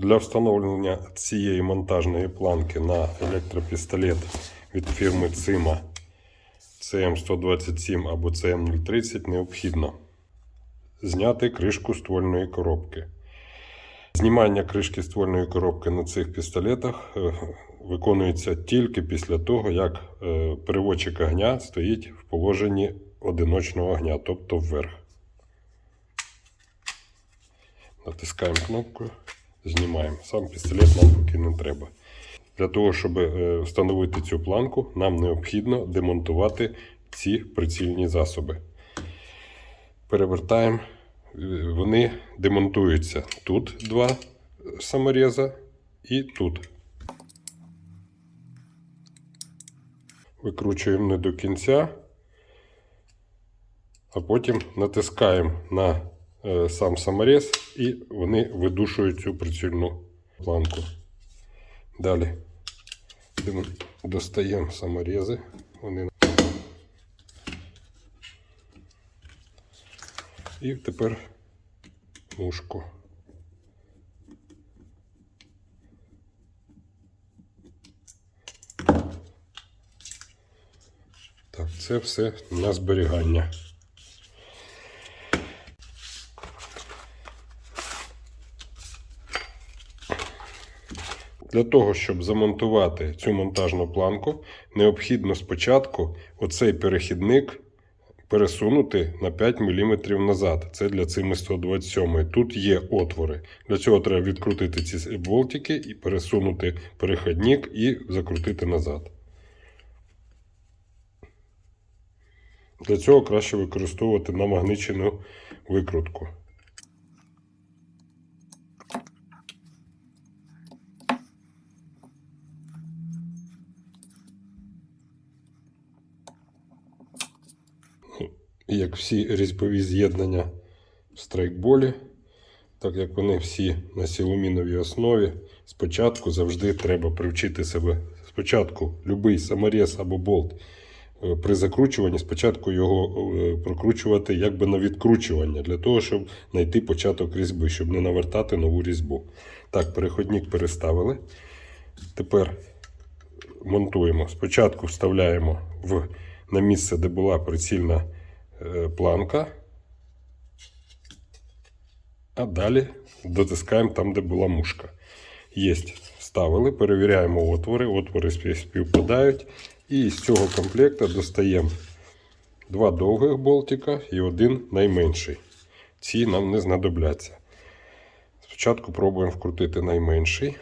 Для встановлення цієї монтажної планки на електропістолет від фірми CIMA CM127 або CM030 необхідно зняти кришку ствольної коробки. Знімання кришки ствольної коробки на цих пістолетах е, виконується тільки після того, як е, переводчик огня стоїть в положенні одиночного огня, тобто вверх. Натискаємо кнопку, знімаємо. Сам пістолет нам поки не треба. Для того, щоб е, встановити цю планку, нам необхідно демонтувати ці прицільні засоби. Перевертаємо. Е, Вони демонтуються тут два саморіза і тут. Викручуємо не до кінця, а потім натискаємо на сам саморіз і вони видушують цю прицільну планку. Далі достаємо саморізи. Вони... І тепер мушку. Так, це все на зберігання. Для того, щоб замонтувати цю монтажну планку, необхідно спочатку оцей перехідник пересунути на 5 мм назад. Це для цими 127. Тут є отвори. Для цього треба відкрутити ці болтики і пересунути перехідник і закрутити назад. Для цього краще використовувати намагничену викрутку. І як всі різьбові з'єднання в страйкболі, так як вони всі на силуміновій основі, спочатку завжди треба привчити себе. Спочатку будь-який саморіз або болт е, при закручуванні, спочатку його е, прокручувати якби на відкручування, для того, щоб знайти початок різьби, щоб не навертати нову різьбу. Так, переходник переставили. Тепер монтуємо. Спочатку вставляємо в, на місце, де була прицільна планка. А далі дотискаємо там, де була мушка. Єсть. Вставили, перевіряємо отвори. Отвори співпадають. І з цього комплекта достаємо два довгих болтика і один найменший. Ці нам не знадобляться. Спочатку пробуємо вкрутити найменший.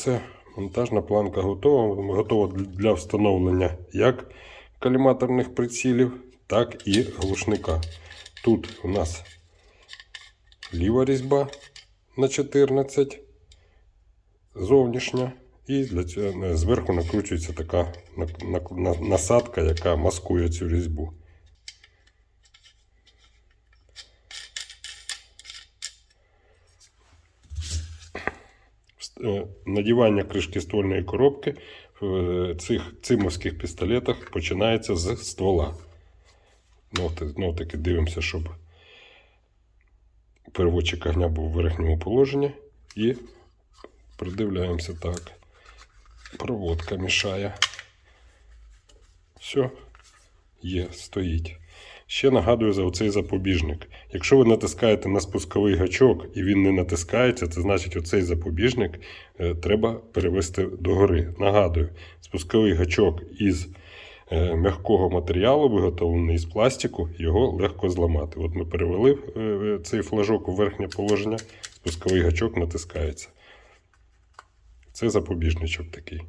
Все, монтажна планка готова. Готова для встановлення як каліматорних прицілів, так і глушника. Тут у нас ліва різьба на 14, зовнішня. І для цього е, зверху накручується така на- на- на- насадка, яка маскує цю різьбу. Надівання кришки ствольної коробки в цих цимовських пістолетах починається з ствола. Ну, Знов таки дивимося, щоб переводчик огня був в верхньому положенні. І придивляємося так. Проводка мішає. Все, є, стоїть. Ще нагадую за оцей запобіжник. Якщо ви натискаєте на спусковий гачок і він не натискається, це значить оцей запобіжник е, треба перевести догори. Нагадую, спусковий гачок із е, м'якого матеріалу, виготовлений з пластику, його легко зламати. От ми перевели е, цей флажок у верхнє положення, спусковий гачок натискається. Це запобіжничок такий.